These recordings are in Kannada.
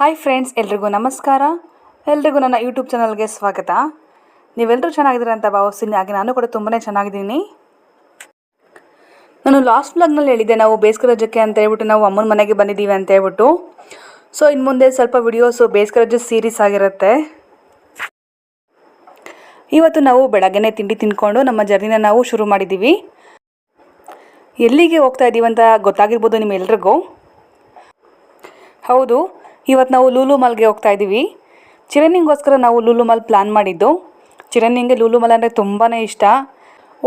ಹಾಯ್ ಫ್ರೆಂಡ್ಸ್, ಎಲ್ರಿಗೂ ನಮಸ್ಕಾರ. ಎಲ್ರಿಗೂ ನನ್ನ ಯೂಟ್ಯೂಬ್ ಚಾನಲ್ಗೆ ಸ್ವಾಗತ. ನೀವೆಲ್ಲರೂ ಚೆನ್ನಾಗಿದ್ದೀರ ಅಂತ ಭಾವಿಸ್ತೀನಿ. ಹಾಗೆ ನಾನು ಕೂಡ ತುಂಬಾ ಚೆನ್ನಾಗಿದ್ದೀನಿ. ನಾನು ಲಾಸ್ಟ್ ಬ್ಲಾಗ್ನಲ್ಲಿ ಹೇಳಿದ್ದೆ, ನಾವು ಬೇಸಿಗೆ ರಜಕ್ಕೆ ಅಂತ ಹೇಳ್ಬಿಟ್ಟು ನಾವು ಅಮ್ಮನ ಮನೆಗೆ ಬಂದಿದ್ದೀವಿ ಅಂತ ಹೇಳ್ಬಿಟ್ಟು. ಸೊ ಇನ್ನು ಮುಂದೆ ಸ್ವಲ್ಪ ವಿಡಿಯೋಸು ಬೇಸಿಗೆ ರಜೆ ಸೀರೀಸ್ ಆಗಿರುತ್ತೆ. ಇವತ್ತು ನಾವು ಬೆಳಗ್ಗೆ ತಿಂಡಿ ತಿಂದ್ಕೊಂಡು ನಮ್ಮ ಜರ್ನಿನ ನಾವು ಶುರು ಮಾಡಿದ್ದೀವಿ. ಎಲ್ಲಿಗೆ ಹೋಗ್ತಾ ಇದ್ದೀವಿ ಅಂತ ಗೊತ್ತಾಗಿರ್ಬೋದು ನಿಮ್ಮೆಲ್ರಿಗೂ. ಹೌದು ಇವತ್ತು ನಾವು ಲೂಲು ಮಾಲ್ಗೆ ಹೋಗ್ತಾ ಇದ್ದೀವಿ. ಚಿರನ್ನಿಗೋಸ್ಕರ ನಾವು ಲೂಲು ಮಾಲ್ ಪ್ಲ್ಯಾನ್ ಮಾಡಿದ್ದು. ಚಿರನ್ನಿಂಗೆ ಲೂಲು ಮಾಲ್ ಅಂದರೆ ತುಂಬಾ ಇಷ್ಟ.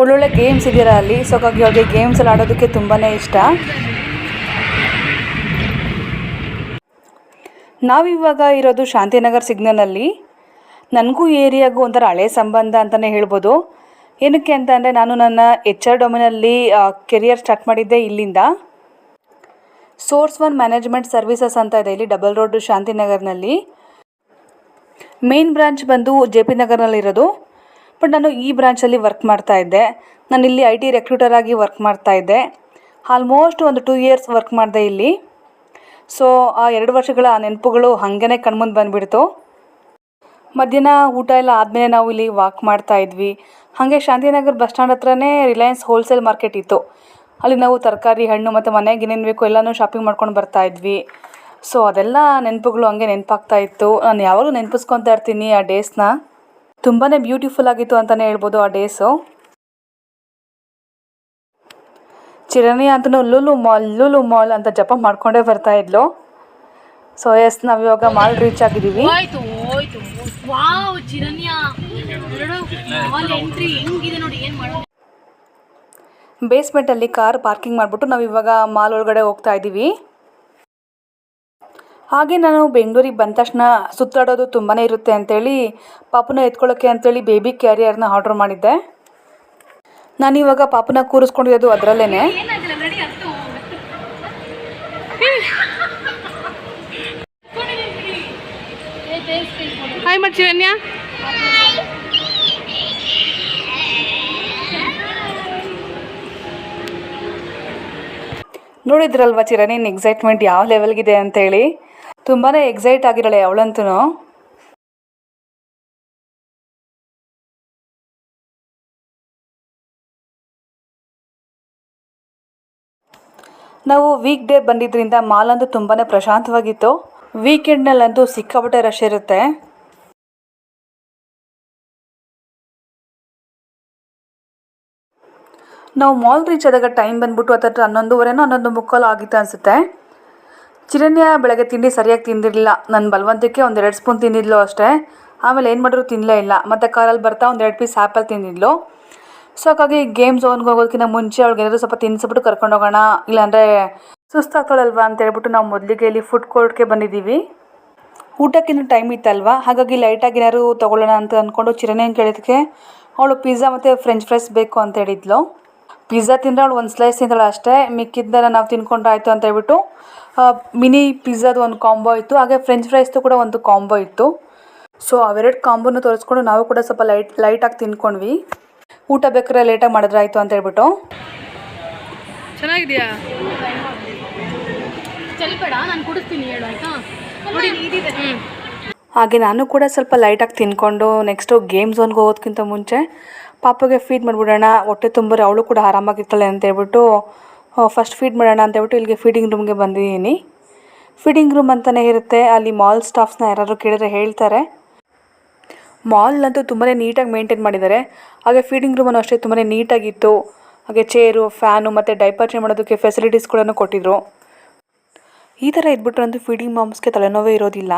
ಒಳ್ಳೊಳ್ಳೆ ಗೇಮ್ಸ್ ಇದೆಯಲ್ಲ ಅಲ್ಲಿ ಸೊ ಹಾಗಾಗಿ ಅವ್ರಿಗೆ ಗೇಮ್ಸ್ ಎಲ್ಲ ಆಡೋದಕ್ಕೆ ತುಂಬಾ ಇಷ್ಟ. ನಾವಿವಾಗ ಇರೋದು ಶಾಂತಿನಗರ್ ಸಿಗ್ನಲಲ್ಲಿ ನನಗೂ ಏರಿಯಾಗೂ ಒಂಥರ ಹಳೆ ಸಂಬಂಧ ಅಂತಲೇ ಹೇಳ್ಬೋದು. ಏನಕ್ಕೆ ಅಂತ ನಾನು ನನ್ನ ಎಚ್ ಆರ್ ಡೊಮಿನಲ್ಲಿ ಕೆರಿಯರ್ ಸ್ಟಾರ್ಟ್ ಮಾಡಿದ್ದೆ ಇಲ್ಲಿಂದ. ಸೋರ್ಸ್ ಒನ್ ಮ್ಯಾನೇಜ್ಮೆಂಟ್ ಸರ್ವಿಸಸ್ ಅಂತ ಇದೆ. ಇಲ್ಲಿ ಡಬಲ್ ರೋಡ್ ಶಾಂತಿನಗರ್ನಲ್ಲಿ. ಮೇನ್ ಬ್ರಾಂಚ್ ಬಂದು ಜೆ ಪಿ ನಗರ್ನಲ್ಲಿರೋದು ಬಟ್ ನಾನು ಈ ಬ್ರಾಂಚಲ್ಲಿ ವರ್ಕ್ ಮಾಡ್ತಾ ಇದ್ದೆ. ನಾನು ಇಲ್ಲಿ ಐ ಟಿ ರೆಕ್ರೂಟರ್ ಆಗಿ ವರ್ಕ್ ಮಾಡ್ತಾ ಇದ್ದೆ. ಆಲ್ಮೋಸ್ಟ್ ಒಂದು ಟೂ ಇಯರ್ಸ್ ವರ್ಕ್ ಮಾಡಿದೆ ಇಲ್ಲಿ. ಸೊ, ಆ ಎರಡು ವರ್ಷಗಳ ನೆನಪುಗಳು ಹಾಗೇ ಕಣ್ಮುಂದೆ ಬಂದುಬಿಡ್ತು. ಮಧ್ಯಾಹ್ನ ಊಟ ಎಲ್ಲ ಆದಮೇಲೆ ನಾವು ಇಲ್ಲಿ ವಾಕ್ ಮಾಡ್ತಾ ಇದ್ವಿ. ಹಾಗೆ ಶಾಂತಿನಗರ್ ಬಸ್ ಸ್ಟ್ಯಾಂಡ್ ಹತ್ರನೇ ರಿಲಯನ್ಸ್ ಹೋಲ್ಸೇಲ್ ಮಾರ್ಕೆಟ್ ಇತ್ತು. ಅಲ್ಲಿ ನಾವು ತರಕಾರಿ, ಹಣ್ಣು ಮತ್ತು ಮನೆಗೆ ಏನೇನು ಬೇಕು ಎಲ್ಲನೂ ಶಾಪಿಂಗ್ ಮಾಡ್ಕೊಂಡು ಬರ್ತಾ ಇದ್ವಿ. ಸೊ ಅದೆಲ್ಲ ನೆನಪುಗಳು ಹಂಗೆ ನೆನಪಾಗ್ತಾ ಇತ್ತು. ನಾನು ಯಾವಾಗಲೂ ನೆನಪಿಸ್ಕೊತಾ ಇರ್ತೀನಿ ಆ ಡೇಸ್ನ ತುಂಬಾ ಬ್ಯೂಟಿಫುಲ್ ಆಗಿತ್ತು ಅಂತಲೇ ಹೇಳ್ಬೋದು ಆ ಡೇಸು ಚಿರಣಿ ಅಂತೂ ಲೂಲು ಮಾಲ್, ಲುಲು ಮಾಲ್ ಅಂತ ಜಪ ಮಾಡ್ಕೊಂಡೇ ಬರ್ತಾ ಇದ್ಲು. ಸೊ ಎಸ್ ನಾವು ಇವಾಗ ಮಾಲ್ ರೀಚ್ ಆಗಿದ್ದೀವಿ. ಎಂಟ್ರಿ ಹೆಂಗಿದೆ ನೋಡಿ, ಏನು ಬೇಸ್ಮೆಂಟಲ್ಲಿ ಕಾರ್ ಪಾರ್ಕಿಂಗ್ ಮಾಡಿಬಿಟ್ಟು ನಾವು ಇವಾಗ ಮಾಲ್ ಒಳಗಡೆ ಹೋಗ್ತಾ ಇದ್ದೀವಿ. ಹಾಗೆ ನಾನು ಬೆಂಗಳೂರಿಗೆ ಬಂದ ತಕ್ಷಣ ಸುತ್ತಾಡೋದು ತುಂಬಾ ಇರುತ್ತೆ ಅಂಥೇಳಿ ಪಾಪುನ ಎತ್ಕೊಳ್ಳೋಕ್ಕೆ ಅಂಥೇಳಿ ಬೇಬಿ ಕ್ಯಾರಿಯರ್ನ ಆರ್ಡ್ರ್ ಮಾಡಿದ್ದೆ. ನಾನಿವಾಗ ಪಾಪುನ ಕೂರಿಸ್ಕೊಂಡಿರೋದು ಅದರಲ್ಲೇ ಹಾಯ್ ಮಾಡಿ ನೋಡಿದ್ರಲ್ವ ಚಿರನಿನ್ ಎಕ್ಸೈಟ್ಮೆಂಟ್ ಯಾವ ಲೆವೆಲ್ಗಿದೆ ಅಂತೇಳಿ? ತುಂಬಾ ಎಕ್ಸೈಟ್ ಆಗಿರಳೆ ಅವಳಂತೂ ನಾವು ವೀಕ್ ಡೇ ಬಂದಿದ್ದರಿಂದ ಮಾಲ್ ಅಂತೂ ತುಂಬಾ ಪ್ರಶಾಂತವಾಗಿತ್ತು. ವೀಕೆಂಡ್ನಲ್ಲಂತೂ ಸಿಕ್ಕಾಪಟ್ಟೆ ರಶ್ ಇರುತ್ತೆ. ನಾವು ಮಾಲ್ ರೀಚ್ ಆದಾಗ ಟೈಮ್ ಬಂದ್ಬಿಟ್ಟು ಹತ್ತತ್ರ ಹನ್ನೊಂದುವರೆನೋ ಹನ್ನೊಂದು ಮುಕ್ಕಾಲು ಆಗಿತ್ತು ಅನಿಸುತ್ತೆ. ಚಿರನ್ಯ ಬೆಳಗ್ಗೆ ತಿಂಡಿ ಸರಿಯಾಗಿ ತಿಂದಿರಲಿಲ್ಲ. ನನ್ನ ಬಲವಂತಕ್ಕೆ ಒಂದೆರಡು ಸ್ಪೂನ್ ತಿಂದಿದ್ಲು ಅಷ್ಟೇ. ಆಮೇಲೆ ಏನು ಮಾಡಿದ್ರು ತಿನ್ನಲೇ ಇಲ್ಲ. ಮತ್ತು ಕಾರಲ್ಲಿ ಬರ್ತಾ ಒಂದೆರಡು ಪೀಸ್ ಆ್ಯಪಲ್ ತಿಂದಿದ್ಲು. ಸೊ ಹಾಗಾಗಿ ಗೇಮ್ ಝೋನ್ಗೆ ಹೋಗೋದಕ್ಕಿಂತ ಮುಂಚೆ ಅವಳಿಗೆ ಏನಾದರೂ ಸ್ವಲ್ಪ ತಿನ್ನಿಸ್ಬಿಟ್ಟು ಕರ್ಕೊಂಡು ಹೋಗೋಣ. ಇಲ್ಲಾಂದರೆ ಸುಸ್ತಾಗ್ತಾಳಲ್ವಾ ಅಂತ ಹೇಳ್ಬಿಟ್ಟು ನಾವು ಮೊದಲಿಗೆ ಇಲ್ಲಿ ಫುಡ್ ಕೋರ್ಟ್ಗೆ ಬಂದಿದ್ದೀವಿ. ಊಟಕ್ಕಿಂತ ಟೈಮ್ ಇತ್ತಲ್ವಾ? ಹಾಗಾಗಿ ಲೈಟಾಗಿ ಏನಾದ್ರು ತೊಗೊಳ್ಳೋಣ ಅಂತ ಅಂದ್ಕೊಂಡು ಚಿರನೇನು ಕೇಳಿದಕ್ಕೆ ಅವಳು ಪಿಜ್ಜಾ ಮತ್ತು ಫ್ರೆಂಚ್ ಫ್ರೈಸ್ ಬೇಕು ಅಂತ ಹೇಳಿದ್ಲು. ಪಿಜ್ಜಾ ತಿಂದರೆ ಅವಳು ಒಂದು ಸ್ಲೈಸ್ ತಿಂದಳು ಅಷ್ಟೇ. ಮಿಕ್ಕಿದ್ದೆಲ್ಲ ನಾವು ತಿನ್ಕೊಂಡ್ರೆ ಆಯಿತು ಅಂತ ಹೇಳ್ಬಿಟ್ಟು ಮಿನಿ ಪಿಜ್ಜಾದು ಒಂದು ಕಾಂಬೋ ಇತ್ತು. ಹಾಗೆ ಫ್ರೆಂಚ್ ಫ್ರೈಸ್ದು ಕೂಡ ಒಂದು ಕಾಂಬೋ ಇತ್ತು. ಸೊ ಅವೆರಡು ಕಾಂಬೋನ ತೋರಿಸ್ಕೊಂಡು ನಾವು ಕೂಡ ಸ್ವಲ್ಪ ಲೈಟ್ ಲೈಟಾಗಿ ತಿನ್ಕೊಂಡ್ವಿ. ಊಟ ಬೇಕಾದ್ರೆ ಲೇಟಾಗಿ ಮಾಡಿದ್ರೆ ಆಯಿತು ಅಂತ ಹೇಳ್ಬಿಟ್ಟು. ಚೆನ್ನಾಗಿದೆಯಾ? ಚಲ್ಬೇಡ ನಾನು ಕುಡಿಸ್ತೀನಿ ಹೇಳು ಆಯ್ತಾ? ಹಾಗೆ ನಾನು ಕೂಡ ಸ್ವಲ್ಪ ಲೈಟಾಗಿ ತಿನ್ಕೊಂಡು ನೆಕ್ಸ್ಟು ಗೇಮ್ ಝೋನ್ಗೆ ಹೋಗೋದಕ್ಕಿಂತ ಮುಂಚೆ ಪಾಪಗೆ ಫೀಡ್ ಮಾಡಿಬಿಡೋಣ, ಹೊಟ್ಟೆ ತುಂಬರೆ ಅವಳು ಕೂಡ ಆರಾಮಾಗಿರ್ತಾಳೆ ಅಂತ ಹೇಳ್ಬಿಟ್ಟು ಫಸ್ಟ್ ಫೀಡ್ ಮಾಡೋಣ ಅಂತ ಹೇಳ್ಬಿಟ್ಟು ಇಲ್ಲಿಗೆ ಫೀಡಿಂಗ್ ರೂಮ್ಗೆ ಬಂದಿದ್ದೀನಿ. ಫೀಡಿಂಗ್ ರೂಮ್ ಅಂತಲೇ ಇರುತ್ತೆ, ಅಲ್ಲಿ ಮಾಲ್ ಸ್ಟಾಫ್ಸ್ನ ಯಾರಾದರೂ ಕೇಳಿದ್ರೆ ಹೇಳ್ತಾರೆ. ಮಾಲ್ನಂತೂ ತುಂಬಾ ನೀಟಾಗಿ ಮೇಂಟೈನ್ ಮಾಡಿದ್ದಾರೆ. ಹಾಗೆ ಫೀಡಿಂಗ್ ರೂಮನ್ನು ಅಷ್ಟೇ ತುಂಬಾ ನೀಟಾಗಿತ್ತು ಹಾಗೆ ಚೇರು ಫ್ಯಾನು ಮತ್ತು ಡೈಪರ್ ಚೇಂಜ್ ಮಾಡೋದಕ್ಕೆ ಫೆಸಿಲಿಟೀಸ್ಗಳನ್ನು ಕೊಟ್ಟಿದ್ರು. ಈ ಥರ ಇದ್ಬಿಟ್ರಂತೂ ಫೀಡಿಂಗ್ ಮಾಮ್ಸ್ಗೆ ತಲೆನೋವೇ ಇರೋದಿಲ್ಲ.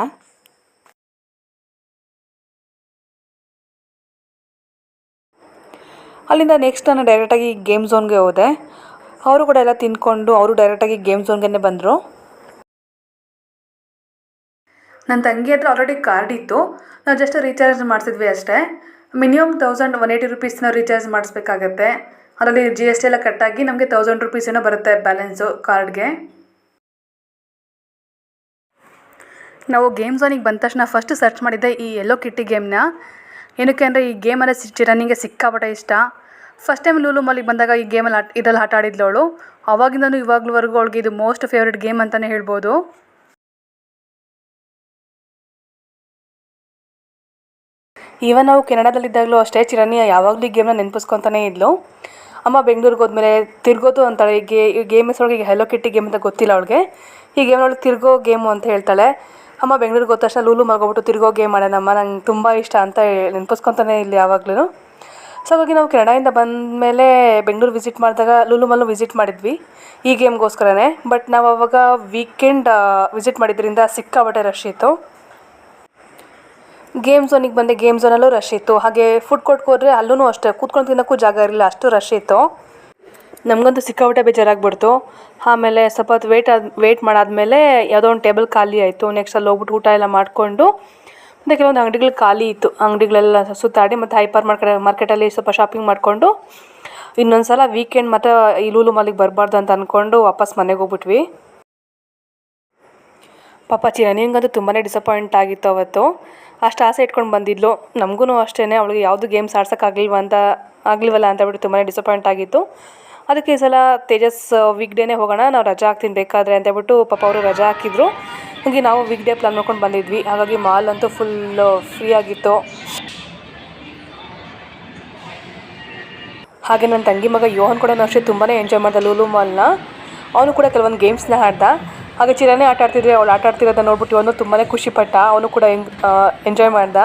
ಅಲ್ಲಿಂದ ನೆಕ್ಸ್ಟ್ ನಾನು ಡೈರೆಕ್ಟಾಗಿ ಗೇಮ್ ಝೋನ್ಗೆ ಹೋದೆ. ಅವರು ಕೂಡ ಎಲ್ಲ ತಿನ್ಕೊಂಡು ಅವರು ಡೈರೆಕ್ಟಾಗಿ ಗೇಮ್ ಝೋನ್ಗೆ ಬಂದರು. ನನ್ನ ತಂಗಿ ಹತ್ರ ಆಲ್ರೆಡಿ ಕಾರ್ಡ್ ಇತ್ತು. ನಾವು ಜಸ್ಟ್ ರೀಚಾರ್ಜ್ ಮಾಡಿಸಿದ್ವಿ ಅಷ್ಟೇ. ಮಿನಿಮಮ್ ತೌಸಂಡ್ ಒನ್ ಏಯ್ಟಿ ರುಪೀಸ್ನ ರೀಚಾರ್ಜ್ ಮಾಡಿಸ್ಬೇಕಾಗತ್ತೆ. ಅದರಲ್ಲಿ ಜಿ ಎಸ್ ಟಿ ಎಲ್ಲ ಕಟ್ಟಾಗಿ ನಮಗೆ ತೌಸಂಡ್ ರುಪೀಸ್ ಏನೋ ಬರುತ್ತೆ ಬ್ಯಾಲೆನ್ಸು ಕಾರ್ಡ್ಗೆ ನಾವು ಗೇಮ್ ಝೋನಿಗೆ ಬಂದ ತಕ್ಷಣ ಫಸ್ಟ್ ಸರ್ಚ್ ಮಾಡಿದ್ದೆ ಈ ಎಲ್ಲೋ ಕಿಟ್ಟಿ ಗೇಮ್ನ ಏನಕ್ಕೆ ಅಂದರೆ ಈ ಗೇಮಲ್ಲಿ ಸಿಚಿ ನನಗೆ ಸಿಕ್ಕಾಪಟ್ಟೆ ಇಷ್ಟ. ಫಸ್ಟ್ ಟೈಮ್ ಲೂಲು ಮಾಲಿಗೆ ಬಂದಾಗ ಈ ಗೇಮಲ್ಲಿ ಆಟ ಇದರಲ್ಲಿ ಆಟ ಆಡಿದ್ಲು ಅವಳು. ಅವಾಗಿಂದಲೂ ಇವಾಗ್ಲವರೆಗೂ ಅವ್ಳಿಗೆ ಇದು ಮೋಸ್ಟ್ ಫೇವ್ರೇಟ್ ಗೇಮ್ ಅಂತಲೇ ಹೇಳ್ಬೋದು. ಈವನ್ ನಾವು ಕೆನಡಾದಲ್ಲಿದ್ದಾಗಲೂ ಅಷ್ಟೇ ಚಿರಣಿಯ ಯಾವಾಗಲೂ ಈ ಗೇಮ್ನ ನೆನಪಿಸ್ಕೊತಾನೆ ಇದ್ಲು. ಅಮ್ಮ ಬೆಂಗಳೂರಿಗೆ ಹೋದ್ಮೇಲೆ ತಿರ್ಗೋದು ಅಂತಾಳೆ. ಈ ಗೇ ಈ ಗೇಮ್ ಹೆಸರೊಳಗೆ ಹೆಲೋ ಕಿಟ್ಟಿ ಗೇಮ್ ಅಂತ ಗೊತ್ತಿಲ್ಲ ಅವಳಿಗೆ. ಈ ಗೇಮ್ನೊಳಗೆ ತಿರ್ಗೋ ಗೇಮು ಅಂತ ಹೇಳ್ತಾಳೆ. ಅಮ್ಮ ಬೆಂಗಳೂರಿಗೆ ಹೋದ ತಕ್ಷಣ ಲೂಲು ಮಲ್ಕೊಬಿಟ್ಟು ತಿರುಗೋ ಗೇಮ್ ಮಾಡೋಣಮ್ಮ ನಂಗೆ ತುಂಬ ಇಷ್ಟ ಅಂತ ನೆನಪಿಸ್ಕೊತಾನೆ ಇಲ್ಲಿ ಯಾವಾಗಲೂ ಸೊ ಹಾಗಾಗಿ ನಾವು ಕೆನಡಾಯಿಂದ ಬಂದಮೇಲೆ ಬೆಂಗಳೂರು ವಿಸಿಟ್ ಮಾಡಿದಾಗ ಲೂಲು ಮಲ್ಲು ವಿಸಿಟ್ ಮಾಡಿದ್ವಿ, ಈ ಗೇಮ್ಗೋಸ್ಕರನೇ. ಬಟ್ ನಾವು ಅವಾಗ ವೀಕೆಂಡ್ ವಿಸಿಟ್ ಮಾಡಿದ್ರಿಂದ ಸಿಕ್ಕಾಬಟ್ಟೆ ರಶ್ ಇತ್ತು. ಗೇಮ್ ಝೋನಿಗೆ ಬಂದೆ ಗೇಮ್ ಝೋನಲ್ಲೂ ರಶ್ ಇತ್ತು. ಹಾಗೆ ಫುಡ್ ಕೋರ್ಟ್ಗೆ ಹೋದರೆ ಅಲ್ಲೂ ಅಷ್ಟೇ ಕೂತ್ಕೊಂಡು ತಿನ್ನೋಕ್ಕೂ ಜಾಗ ಇರಲಿಲ್ಲ, ಅಷ್ಟು ರಶ್ ಇತ್ತು. ನಮಗಂತೂ ಸಿಕ್ಕಾಪಟ್ಟೆ ಬೇಜಾರಾಗ್ಬಿಡ್ತು. ಆಮೇಲೆ ಸ್ವಲ್ಪ ಹೊತ್ತು ವೇಟ್ ಆದ ವೇಟ್ ಮಾಡಾದಮೇಲೆ ಯಾವುದೋ ಒಂದು ಟೇಬಲ್ ಖಾಲಿ ಆಯಿತು. ನೆಕ್ಸ್ಟ್ ಅಲ್ಲಿ ಹೋಗ್ಬಿಟ್ಟು ಊಟ ಎಲ್ಲ ಮಾಡಿಕೊಂಡು ಮತ್ತು ಕೆಲವೊಂದು ಅಂಗಡಿಗಳು ಖಾಲಿ ಇತ್ತು. ಅಂಗಡಿಗಳೆಲ್ಲ ಸುತ್ತಾಡಿ ಮತ್ತು ಹೈಪರ್ ಮಾರ್ಕೆಟ್ ಮಾರ್ಕೆಟಲ್ಲಿ ಸ್ವಲ್ಪ ಶಾಪಿಂಗ್ ಮಾಡಿಕೊಂಡು ಇನ್ನೊಂದು ಸಲ ವೀಕೆಂಡ್ ಮತ್ತು ಈ ಲೂಲು ಮಾಲಿಗೆ ಬರಬಾರ್ದು ಅಂತ ಅಂದ್ಕೊಂಡು ವಾಪಸ್ ಮನೆಗೆ ಹೋಗ್ಬಿಟ್ವಿ. ಪಾಪ ಚಿರನಿಯಂಗಂತೂ ತುಂಬಾ ಡಿಸಪಾಯಿಂಟ್ ಆಗಿತ್ತು ಅವತ್ತು. ಅಷ್ಟು ಆಸೆ ಇಟ್ಕೊಂಡು ಬಂದಿದ್ಲು. ನಮಗೂ ಅಷ್ಟೇ ಅವಳಿಗೆ ಯಾವುದು ಗೇಮ್ಸ್ ಆಡ್ಸೋಕ್ಕಾಗಲಿಲ್ವ ಅಂತ, ಆಗಲಿವಲ್ಲ ಅಂತ ಬಿಟ್ಟು ತುಂಬಾ ಡಿಸಪಾಯಿಂಟ್ ಆಗಿತ್ತು. ಅದಕ್ಕೆ ಈ ಸಲ ತೇಜಸ್ ವೀಕ್ ಡೇನೇ ಹೋಗೋಣ, ನಾವು ರಜಾ ಹಾಕ್ತೀನಿ ಬೇಕಾದರೆ ಅಂತ ಹೇಳ್ಬಿಟ್ಟು ಪಾಪ ಅವರು ರಜಾ ಹಾಕಿದ್ರು. ಹಾಗೆ ನಾವು ವೀಕ್ ಡೇ ಪ್ಲಾನ್ ಮಾಡ್ಕೊಂಡು ಬಂದಿದ್ವಿ. ಹಾಗಾಗಿ ಮಾಲ್ ಅಂತೂ ಫುಲ್ಲು ಫ್ರೀ ಆಗಿತ್ತು. ಹಾಗೆ ನನ್ನ ತಂಗಿ ಮಗ ಯೋಹನ್ ಕೂಡ ಅಷ್ಟೇ ತುಂಬಾ ಎಂಜಾಯ್ ಮಾಡ್ದ ಲೂಲು ಮಾಲ್ನ ಅವನು ಕೂಡ ಕೆಲವೊಂದು ಗೇಮ್ಸ್ನ ಆಡ್ದ. ಹಾಗೆ ಚಿರನೇ ಆಟ ಆಡ್ತಿದ್ರೆ ಅವಳು ಆಟ ಆಡ್ತಿರೋದನ್ನ ನೋಡ್ಬಿಟ್ಟು ಅವನು ತುಂಬಾ ಖುಷಿಪಟ್ಟ ಅವನು ಕೂಡ ಎಂಜಾಯ್ ಮಾಡ್ದ.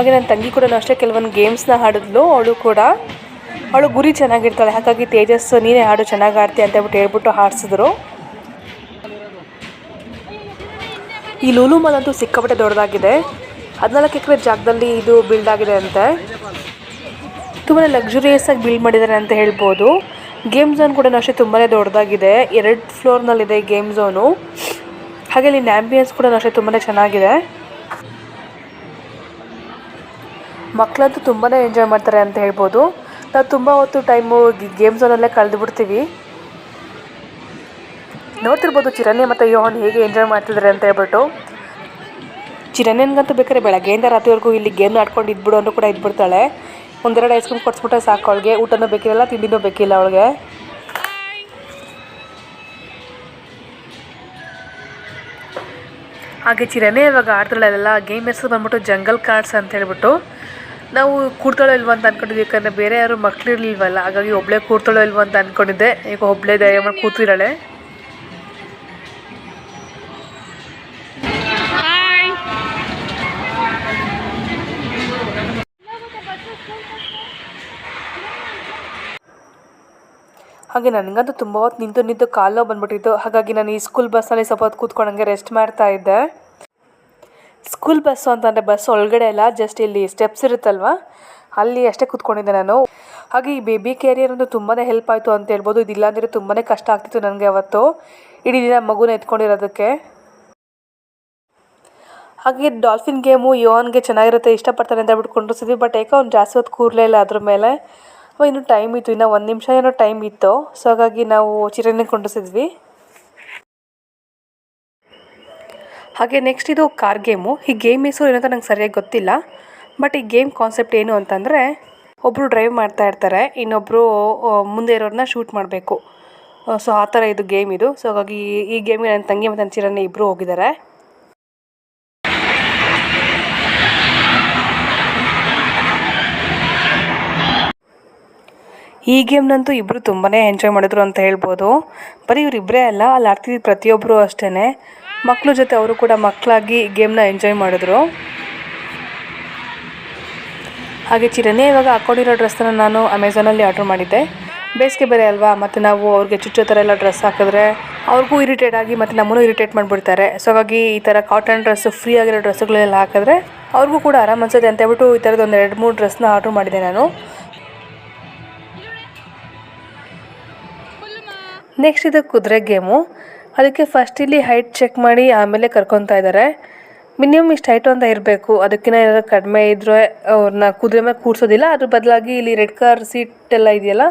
ಹಾಗೆ ನನ್ನ ತಂಗಿ ಕೂಡ ಅಷ್ಟೇ, ಕೆಲವೊಂದು ಗೇಮ್ಸ್ನ ಆಡಿದ್ಲು ಅವಳು ಕೂಡ, ಅವಳು ಗುರಿ ಚೆನ್ನಾಗಿರ್ತಾಳೆ. ಹಾಗಾಗಿ ತೇಜಸ್ಸು, ನೀನೇ ಹಾಡು ಚೆನ್ನಾಗಿ ಆಡ್ತೀಯ ಅಂತ ಹೇಳ್ಬಿಟ್ಟು ಹೇಳ್ಬಿಟ್ಟು ಹಾಡಿಸಿದ್ರು. ಈ ಲೂಲು ಮಾಲ್ ಅಂತೂ ಸಿಕ್ಕಾಪಟ್ಟೆ ದೊಡ್ಡದಾಗಿದೆ. ಹದಿನಾಲ್ಕು ಎಕರೆ ಜಾಗದಲ್ಲಿ ಇದು ಬಿಲ್ಡ್ ಆಗಿದೆ ಅಂತೆ. ತುಂಬಾ ಲಕ್ಸುರಿಯಸ್ ಆಗಿ ಬಿಲ್ಡ್ ಮಾಡಿದ್ದಾರೆ ಅಂತ ಹೇಳ್ಬೋದು. ಗೇಮ್ ಝೋನ್ ಕೂಡ ಅಷ್ಟೇ ತುಂಬಾ ದೊಡ್ಡದಾಗಿದೆ. ಎರಡು ಫ್ಲೋರ್ನಲ್ಲಿದೆ ಗೇಮ್ ಝೋನು ಹಾಗೆ ಇಲ್ಲಿ ಆ್ಯಂಬಿಯನ್ಸ್ ಕೂಡ ಅಷ್ಟೇ ತುಂಬಾ ಚೆನ್ನಾಗಿದೆ. ಮಕ್ಕಳಂತೂ ತುಂಬಾ ಎಂಜಾಯ್ ಮಾಡ್ತಾರೆ ಅಂತ ಹೇಳ್ಬೋದು. ನಾವು ತುಂಬ ಹೊತ್ತು ಟೈಮು ಗೇಮ್ ಝೋನಲ್ಲೇ ಕಳೆದು ಬಿಡ್ತೀವಿ ನೋಡ್ತಿರ್ಬೋದು ಚಿರಣ್ಯ ಮತ್ತು ಯೋಹನ್ ಹೇಗೆ ಎಂಜಾಯ್ ಮಾಡ್ತಿದ್ದಾರೆ ಅಂತ ಹೇಳ್ಬಿಟ್ಟು. ಚಿರನ್ಯನ್ಗಂತೂ ಬೇಕಾದ್ರೆ ಬೆಳಗ್ಗೆಯಿಂದ ರಾತ್ರಿವರೆಗೂ ಇಲ್ಲಿ ಗೇಮ್ ಆಡ್ಕೊಂಡು ಇದ್ಬಿಡು ಅಂದ್ರೂ ಕೂಡ ಇದ್ಬಿಡ್ತಾಳೆ. ಒಂದೆರಡು ಐಸ್ ಕ್ರೀಮ್ ಕೊಡಿಸ್ಬಿಟ್ರೆ ಸಾಕು ಅವಳಿಗೆ. ಊಟನೂ ಬೇಕಿರಲ್ಲ, ತಿಂಡಿನೂ ಬೇಕಿಲ್ಲ ಅವಳಿಗೆ. ಹಾಗೆ ಚಿರನೇ ಇವಾಗ ಆಡ್ತಾಳೆ ಅಲ್ಲೆಲ್ಲ. ಗೇಮ್ ಹೆಸರು ಬಂದ್ಬಿಟ್ಟು ಜಂಗಲ್ ಕಾರ್ಡ್ಸ್ ಅಂತ ಹೇಳ್ಬಿಟ್ಟು. ನಾವು ಕೂತ್ಕೊಳ್ಳೋ ಇಲ್ವ ಅಂತ ಅನ್ಕೊಂಡಿದ್ವಿ, ಯಾಕಂದರೆ ಬೇರೆ ಯಾರು ಮಕ್ಳು ಇರ್ಲಿಲ್ವಲ್ಲ ಹಾಗಾಗಿ ಒಬ್ಳೆ ಕೂರ್ತಾಳೋ ಇಲ್ವ ಅಂತ ಅನ್ಕೊಂಡಿದ್ದೆ. ಈಗ ಒಬ್ಳೆ ಧೈರ್ಯ ಮಾಡಿ ಹಾಯ್ ಹಾಗೆ ನನಗಂತೂ ತುಂಬ ಹೊತ್ತು ನಿಂತು ನಿಂತು ಕಾಲು ಬಂದ್ಬಿಟ್ಟಿತ್ತು. ಹಾಗಾಗಿ ನಾನು ಈ ಸ್ಕೂಲ್ ಬಸ್ಸಲ್ಲಿ ಸ್ವಲ್ಪ ಹೊತ್ತು ಕೂತ್ಕೊಂಡಂಗೆ ರೆಸ್ಟ್ ಮಾಡ್ತಾ ಇದ್ದೆ. ಸ್ಕೂಲ್ ಬಸ್ಸು ಅಂತಂದರೆ ಬಸ್ ಒಳಗಡೆ ಅಲ್ಲ ಜಸ್ಟ್ ಇಲ್ಲಿ ಸ್ಟೆಪ್ಸ್ ಇರುತ್ತಲ್ವ? ಅಲ್ಲಿ ಅಷ್ಟೇ ಕೂತ್ಕೊಂಡಿದ್ದೆ ನಾನು. ಹಾಗೆ ಈ ಬೇಬಿ ಕ್ಯಾರಿಯರ್ ಅಂತೂ ತುಂಬಾ ಹೆಲ್ಪ್ ಆಯಿತು ಅಂತ ಹೇಳ್ಬೋದು. ಇದಿಲ್ಲ ಅಂದರೆ ತುಂಬಾ ಕಷ್ಟ ಆಗ್ತಿತ್ತು ನನಗೆ ಅವತ್ತು. ಇಡೀ ದಿನ ಮಗುನ ಎತ್ಕೊಂಡಿರೋದಕ್ಕೆ. ಹಾಗೆ ಡಾಲ್ಫಿನ್ ಗೇಮು ಯೋನ್ಗೆ ಚೆನ್ನಾಗಿರುತ್ತೆ, ಇಷ್ಟಪಡ್ತಾನೆ ಅಂತ ಬಿಟ್ಟು ಕೊಂಡಿಸಿದ್ವಿ ಬಟ್ ಯಾಕೆ ಅವ್ನು ಜಾಸ್ತಿ ಹೊತ್ತು ಕೂರಲೇ ಇಲ್ಲ ಅದ್ರ ಮೇಲೆ. ಇನ್ನೂ ಟೈಮ್ ಇತ್ತು, ಇನ್ನೂ ಒಂದು ನಿಮಿಷ ಏನೋ ಟೈಮ್ ಇತ್ತು. ಸೊ ಹಾಗಾಗಿ ನಾವು ಚಿರನೆ ಕೊಂಡಿಸಿದ್ವಿ ಹಾಗೆ ನೆಕ್ಸ್ಟ್ ಇದು ಕಾರ್ ಗೇಮು ಈ ಗೇಮ್ ಹೆಸರು ಏನಂತ ನಂಗೆ ಸರಿಯಾಗಿ ಗೊತ್ತಿಲ್ಲ. ಬಟ್ ಈ ಗೇಮ್ ಕಾನ್ಸೆಪ್ಟ್ ಏನು ಅಂತಂದರೆ ಒಬ್ಬರು ಡ್ರೈವ್ ಮಾಡ್ತಾ ಇರ್ತಾರೆ ಇನ್ನೊಬ್ಬರು ಮುಂದೆ ಇರೋರನ್ನ ಶೂಟ್ ಮಾಡಬೇಕು. ಸೊ ಆ ಥರ ಇದು ಗೇಮ್ ಇದು. ಸೊ ಹಾಗಾಗಿ ಈ- ಗೇಮ್ಗೆ ನನ್ನ ತಂಗಿ ಮತ್ತು ನನ್ನ ಚಿರನ್ನ ಇಬ್ಬರು ಹೋಗಿದ್ದಾರೆ. ಈ ಗೇಮ್ನಂತೂ ಇಬ್ಬರು ತುಂಬಾ ಎಂಜಾಯ್ ಮಾಡಿದ್ರು ಅಂತ ಹೇಳ್ಬೋದು. ಬರೀ ಇವರಿಬ್ಬರೇ ಅಲ್ಲ, ಅಲ್ಲಿ ಆಡ್ತಿದ್ದು ಪ್ರತಿಯೊಬ್ಬರು ಅಷ್ಟೇ ಮಕ್ಕಳ ಜೊತೆ ಅವರು ಕೂಡ ಮಕ್ಕಳಾಗಿ ಗೇಮ್ನ ಎಂಜಾಯ್ ಮಾಡಿದ್ರು. ಹಾಗೆ ಚಿರನೇ ಇವಾಗ ಹಾಕ್ಕೊಂಡಿರೋ ಡ್ರೆಸ್ಸನ್ನು ನಾನು ಅಮೆಝಾನಲ್ಲಿ ಆರ್ಡ್ರ್ ಮಾಡಿದ್ದೆ. ಬೇಸಿಗೆ ಬೇರೆ ಅಲ್ವಾ? ಮತ್ತು ನಾವು ಅವ್ರಿಗೆ ಚುಚ್ಚೋ ಥರ ಎಲ್ಲ ಡ್ರೆಸ್ ಹಾಕಿದ್ರೆ ಅವ್ರಿಗೂ ಇರಿಟೇಟ್ ಆಗಿ ಮತ್ತು ನಮ್ಮನ್ನು ಇರಿಟೇಟ್ ಮಾಡಿಬಿಡ್ತಾರೆ. ಸೊ ಹಾಗಾಗಿ ಈ ಥರ ಕಾಟನ್ ಡ್ರೆಸ್ಸು ಫ್ರೀ ಆಗಿರೋ ಡ್ರೆಸ್ಸುಗಳೆಲ್ಲ ಹಾಕಿದ್ರೆ ಅವ್ರಿಗೂ ಕೂಡ ಆರಾಮ್ ಅನ್ಸುತ್ತೆ ಅಂತ ಹೇಳ್ಬಿಟ್ಟು ಈ ಥರದ್ದು ಒಂದು ಎರಡು ಮೂರು ಡ್ರೆಸ್ನ ಆರ್ಡ್ರ್ ಮಾಡಿದೆ ನಾನು. ನೆಕ್ಸ್ಟ್ ಇದು ಕುದುರೆ ಗೇಮು. ಅದಕ್ಕೆ ಫಸ್ಟ್ ಇಲ್ಲಿ ಹೈಟ್ ಚೆಕ್ ಮಾಡಿ ಆಮೇಲೆ ಕರ್ಕೊತಾ ಇದ್ದಾರೆ ಮಿನಿಮಮ್ ಇಷ್ಟು ಹೈಟ್ ಅಂತ ಇರಬೇಕು. ಅದಕ್ಕಿಂತ ಏನಾದರೂ ಕಡಿಮೆ ಇದ್ದರೆ ಅವ್ರನ್ನ ಕುದುರೆ ಮೇಲೆ ಕೂರಿಸೋದಿಲ್ಲ. ಅದ್ರ ಬದಲಾಗಿ ಇಲ್ಲಿ ರೆಡ್ ಕಾರ್ ಸೀಟ್ ಎಲ್ಲ ಇದೆಯಲ್ಲ,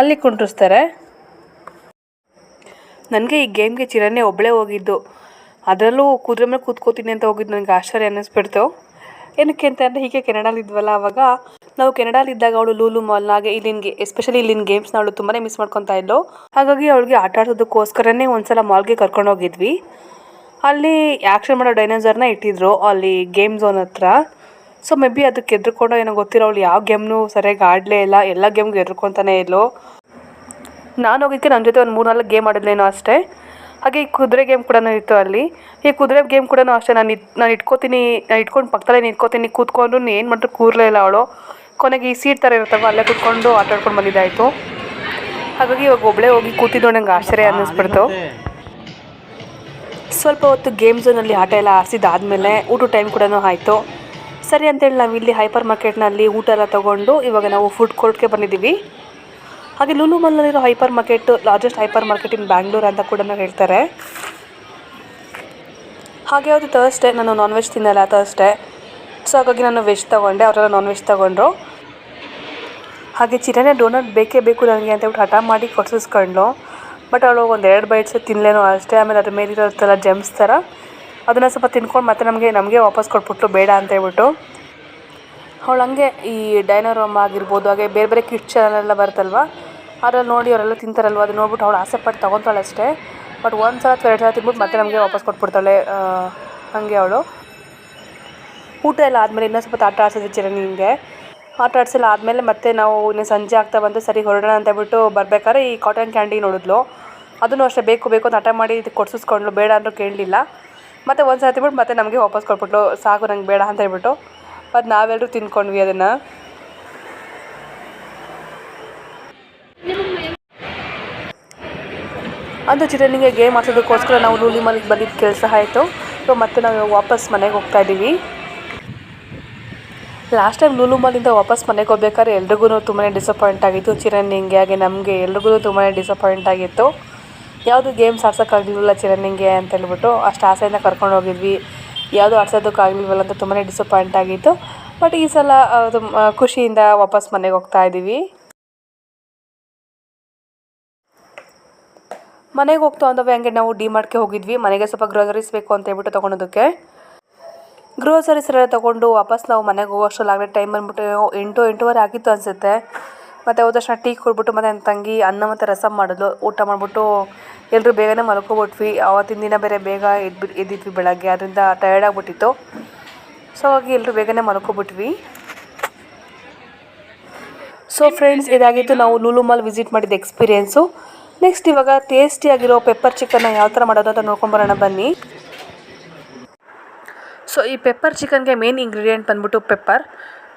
ಅಲ್ಲಿ ಕುಂಟಿಸ್ತಾರೆ ನನಗೆ ಈ ಗೇಮ್ಗೆ ಚಿರನೇ ಒಬ್ಬಳೇ ಹೋಗಿದ್ದು. ಅದರಲ್ಲೂ ಕುದುರೆ ಮೇಲೆ ಕೂತ್ಕೋತೀನಿ ಅಂತ ಹೋಗಿದ್ದು. ನನಗೆ ಆಶ್ಚರ್ಯ ಅನ್ನಿಸ್ಬಿಡ್ತು. ಏನಕ್ಕೆ ಅಂತ ಅಂದರೆ ಹೀಗೆ ಕೆನಡಾಲಿದ್ವಲ್ಲ ಆವಾಗ ನಾವು ಕೆನಡಾಲಿದ್ದಾಗ ಅವಳು ಲೂಲು ಮಾಲ್ನಾಗೆ ಇಲ್ಲಿನ ಎಸ್ಪೆಷಲಿ ಇಲ್ಲಿನ ಗೇಮ್ಸ್ನ ಅವಳು ತುಂಬಾ ಮಿಸ್ ಮಾಡ್ಕೊತಾ ಇದ್ಲು. ಹಾಗಾಗಿ ಅವಳಿಗೆ ಆಟ ಆಡೋದಕ್ಕೋಸ್ಕರನೇ ಒಂದ್ಸಲ ಮಾಲ್ಗೆ ಕರ್ಕೊಂಡು ಹೋಗಿದ್ವಿ. ಅಲ್ಲಿ ಆ್ಯಕ್ಷನ್ ಮಾಡೋ ಡೈನೋಸರ್ನ ಇಟ್ಟಿದ್ರು, ಅಲ್ಲಿ ಗೇಮ್ ಝೋನ್ ಹತ್ರ. ಸೊ ಮೇ ಬಿ ಅದಕ್ಕೆ ಎದ್ರುಕೊಂಡು ಏನೋ ಗೊತ್ತಿರೋ ಅವಳು ಯಾವ ಗೇಮ್ನು ಸರಿಯಾಗಿ ಆಡಲೇ ಇಲ್ಲ, ಎಲ್ಲ ಗೇಮ್ಗೆ ಎದ್ರುಕೊಂತಾನೆ ಇಲ್ಲೋ ನಾನು ಹೋಗಿದ್ದಕ್ಕೆ ನನ್ನ ಜೊತೆ ಒಂದು ಮೂರು ನಾಲ್ಕು ಗೇಮ್ ಆಡಿದ್ಲೇನೋ ಅಷ್ಟೇ. ಹಾಗೆ ಈ ಕುದುರೆ ಗೇಮ್ ಕೂಡ ಇತ್ತು ಅಲ್ಲಿ. ಈ ಕುದುರೆ ಗೇಮ್ ಕೂಡ ಅಷ್ಟೇ ನಾನು ಇಟ್ ನಾನು ಇಟ್ಕೋತೀನಿ ನಾನು ಇಟ್ಕೊಂಡು ಪಕ್ಕದಲ್ಲೇ ನಿಂತ್ಕೋತೀನಿ ಕೂತ್ಕೊಂಡು ಏನು ಮಾಡಿದ್ರು ಕೂರಲೇ ಇಲ್ಲ ಅವಳು. ಕೊನೆಗೆ ಈ ಸೀಟ್ ಥರ ಇರುತ್ತವ ಅಲ್ಲೇ ಕೂತ್ಕೊಂಡು ಆಟ ಆಡ್ಕೊಂಡು ಬಂದಿದ್ದಾಯಿತು. ಹಾಗಾಗಿ ಇವಾಗ ಒಬ್ಬಳೇ ಹೋಗಿ ಕೂತಿದ್ದು ನಂಗೆ ಆಶ್ಚರ್ಯ ಅನ್ನಿಸ್ಬಿಡ್ತು. ಸ್ವಲ್ಪ ಹೊತ್ತು ಗೇಮ್ ಝೋನಲ್ಲಿ ಆಟ ಎಲ್ಲ ಆಡಿಸಿದಾದ್ಮೇಲೆ ಊಟ ಟೈಮ್ ಕೂಡ ಆಯಿತು. ಸರಿ ಅಂತೇಳಿ ನಾವು ಇಲ್ಲಿ ಹೈಪರ್ ಮಾರ್ಕೆಟ್ನಲ್ಲಿ ಊಟ ಎಲ್ಲ ತೊಗೊಂಡು ಇವಾಗ ನಾವು ಫುಡ್ ಕೋರ್ಟ್ಗೆ ಬಂದಿದ್ದೀವಿ. ಹಾಗೆ Lulu ಮಾಲ್ನಲ್ಲಿರೋ hypermarket largest hypermarket in Bangalore ಅಂತ ಕೂಡ ಹೇಳ್ತಾರೆ. ಹಾಗೆ ಅದು ತರ್ಸ್ಡೇ ನಾನು ನಾನ್ ವೆಜ್ ತಿನ್ನಲ್ಲ ತರ್ಸ್ಡೇ ಸೊ ಹಾಗಾಗಿ ನಾನು ವೆಜ್ ತೊಗೊಂಡೆ, ಅವರೆಲ್ಲ ನಾನ್ ವೆಜ್ ತೊಗೊಂಡ್ರು. ಹಾಗೆ ಚಿರನೆ ಡೋನಟ್ ಬೇಕೇ ಬೇಕು ನನಗೆ ಅಂತ ಹೇಳ್ಬಿಟ್ಟು ಹಠ ಮಾಡಿ ಕೊಡ್ಸಿಸ್ಕೊಂಡ್ಲು ಬಟ್ ಅವಳು ಒಂದು ಎರಡು ಬೈಟ್ಸ್ ತಿನ್ಲೇನೋ ಅಷ್ಟೇ, ಆಮೇಲೆ ಅದ್ರ ಮೇಲಿರೋದೆಲ್ಲ ಜೆಮ್ಸ್ ಥರ, ಅದನ್ನು ಸ್ವಲ್ಪ ತಿನ್ಕೊಂಡು ಮತ್ತೆ ನಮಗೆ ನಮಗೆ ವಾಪಸ್ ಕೊಟ್ಬಿಟ್ಲು, ಬೇಡ ಅಂತ ಹೇಳ್ಬಿಟ್ಟು. ಅವಳು ಹಂಗೆ ಈ ಡೈನರೋಮ್ ಆಗಿರ್ಬೋದು, ಹಾಗೆ ಬೇರೆ ಬೇರೆ ಕಿಟ್ ಚಾನಲ್ಲೆಲ್ಲ ಬರುತ್ತಲ್ವ, ಅದ್ರಲ್ಲಿ ನೋಡಿ ಅವರೆಲ್ಲ ತಿಂತಾರಲ್ವ ಅದು ನೋಡ್ಬಿಟ್ಟು ಅವಳು ಆಸೆಪಟ್ಟು ತೊಗೊತಾಳೆ ಅಷ್ಟೇ. ಬಟ್ ಒಂದು ಸಲ ಅಥವಾ ಎರಡು ಸಲ ತಿನ್ಬಿಟ್ಟು ಮತ್ತೆ ನಮಗೆ ವಾಪಸ್ ಕೊಟ್ಬಿಡ್ತಾಳೆ ಹಂಗೆ ಅವಳು. ಊಟ ಎಲ್ಲ ಆದಮೇಲೆ ಇನ್ನೂ ಸ್ವಲ್ಪ ಆಟ ಆಡ್ಸೋದು ಚಿರಣಿ ಹಿಂಗೆ ಆಟ ಆಡ್ಸೆಲ್ಲ ಆದಮೇಲೆ ಮತ್ತೆ ನಾವು ಇನ್ನು ಸಂಜೆ ಆಗ್ತಾ ಬಂದು ಸರಿ ಹೊರಡೋಣ ಅಂತ ಹೇಳ್ಬಿಟ್ಟು ಬರ್ಬೇಕಾದ್ರೆ ಈ ಕಾಟನ್ ಕ್ಯಾಂಡಿ ನೋಡಿದ್ಲು. ಅದನ್ನು ಅಷ್ಟೇ ಬೇಕು ಬೇಕು ಅಂತ ಹಠ ಮಾಡಿ ಇದಕ್ಕೆ ಕೊಡ್ಸಿಸ್ಕೊಂಡ್ಳು, ಬೇಡ ಅಂದರೂ ಕೇಳಲಿಲ್ಲ. ಮತ್ತೆ ಒಂದು ಸಲ ಬಿಟ್ಟು ಮತ್ತೆ ನಮಗೆ ವಾಪಸ್ ಕೊಟ್ಬಿಟ್ಲು ಸಾಕು ನಂಗೆ ಬೇಡ ಅಂತ ಹೇಳ್ಬಿಟ್ಟು. ಮತ್ತು ನಾವೆಲ್ಲರೂ ತಿನ್ಕೊಂಡ್ವಿ ಅದನ್ನು. ಅದು ಚಿರನಿಗೆ ಗೇಮ್ ಆಡ್ಸೋದಕ್ಕೋಸ್ಕರ ನಾವು ಲೂಲಿ ಮನೆಗೆ ಬಂದಿದ್ದ ಕೆಲಸ ಆಯಿತು. ಸೊ ಮತ್ತೆ ನಾವು ವಾಪಸ್ ಮನೆಗೆ ಹೋಗ್ತಾ ಇದ್ದೀವಿ. ಲಾಸ್ಟ್ ಟೈಮ್ ಲೂಲು ಮಾಲಿಂದ ವಾಪಸ್ ಮನೆಗೆ ಹೋಗ್ಬೇಕಾದ್ರೆ ಎಲ್ರಿಗೂ ತುಂಬಾ ಡಿಸಪಾಯಿಂಟ್ ಆಗಿತ್ತು. ಚಿರಣಿಂಗೆ ಹಾಗೆ ನಮಗೆ ಎಲ್ರಿಗೂ ತುಂಬಾ ಡಿಸಪಾಯಿಂಟ್ ಆಗಿತ್ತು. ಯಾವುದು ಗೇಮ್ಸ್ ಆಡ್ಸೋಕ್ಕಾಗಲಿಲ್ಲ ಚಿರನ್ನಿಂಗೆ ಅಂತ ಹೇಳ್ಬಿಟ್ಟು ಅಷ್ಟು ಆಸೆಯಿಂದ ಕರ್ಕೊಂಡು ಹೋಗಿದ್ವಿ. ಯಾವುದು ಆಡ್ಸೋದಕ್ಕಾಗಲಿಲ್ವಲ್ಲ ಅಂತ ತುಂಬಾ ಡಿಸಪಾಯಿಂಟ್ ಆಗಿತ್ತು. ಬಟ್ ಈ ಸಲ ಖುಷಿಯಿಂದ ವಾಪಸ್ ಮನೆಗೆ ಹೋಗ್ತಾ ಇದ್ದೀವಿ ಮನೆಗೆ ಹೋಗ್ತಾ ಅಂದವೆ ಹಂಗೆ ನಾವು ಡಿ ಮಾರ್ಟ್ಗೆ ಹೋಗಿದ್ವಿ. ಮನೆಗೆ ಸ್ವಲ್ಪ ಗ್ರೋಸರೀಸ್ ಬೇಕು ಅಂತ ಹೇಳ್ಬಿಟ್ಟು ತೊಗೊಳೋದಕ್ಕೆ ಗ್ರೋಸರೀಸ್ ಎಲ್ಲ ತೊಗೊಂಡು ವಾಪಸ್ ನಾವು ಮನೆಗೆ ಹೋಗೋಷ್ಟರಲ್ಲಾಗಲೇ ಟೈಮ್ ಬಂದ್ಬಿಟ್ಟು ಎಂಟು, ಎಂಟೂವರೆ ಆಗಿತ್ತು ಅನಿಸುತ್ತೆ. ಮತ್ತು ಹೋದ ತಕ್ಷಣ ಟೀ ಕೊಡ್ಬಿಟ್ಟು ಮತ್ತು ನನ್ನ ತಂಗಿ ಅನ್ನ ಮತ್ತು ರಸಮ್ ಮಾಡಿದ್ಲು. ಊಟ ಮಾಡಿಬಿಟ್ಟು ಎಲ್ಲರೂ ಬೇಗನೆ ಮಲ್ಕೊಬಿಟ್ವಿ. ಆವತ್ತಿನ ದಿನ ಬೇರೆ ಬೇಗ ಎದ್ಬಿಟ್ಟು ಎದ್ದಿದ್ವಿ ಬೆಳಗ್ಗೆ. ಅದರಿಂದ ಟಯರ್ಡ್ ಆಗಿಬಿಟ್ಟಿತ್ತು. ಸೊ ಹಾಗಾಗಿ ಎಲ್ಲರೂ ಬೇಗನೆ ಮಲ್ಕೊಬಿಟ್ವಿ. ಸೊ ಫ್ರೆಂಡ್ಸ್ ಇದಾಗಿತ್ತು ನಾವು ಲೂಲು ಮಾಲ್ ವಿಸಿಟ್ ಮಾಡಿದ ಎಕ್ಸ್ಪೀರಿಯೆನ್ಸು ನೆಕ್ಸ್ಟ್ ಇವಾಗ ಟೇಸ್ಟಿಯಾಗಿರೋ ಪೆಪ್ಪರ್ ಚಿಕನ್ನ ಯಾವ ಥರ ಮಾಡೋದು ಅಂತ ನೋಡ್ಕೊಂಡು ಬರೋಣ. ಬನ್ನಿ. ಸೊ ಈ ಪೆಪ್ಪರ್ ಚಿಕನ್ಗೆ ಮೇನ್ ಇಂಗ್ರೀಡಿಯೆಂಟ್ ಬಂದ್ಬಿಟ್ಟು ಪೆಪ್ಪರ್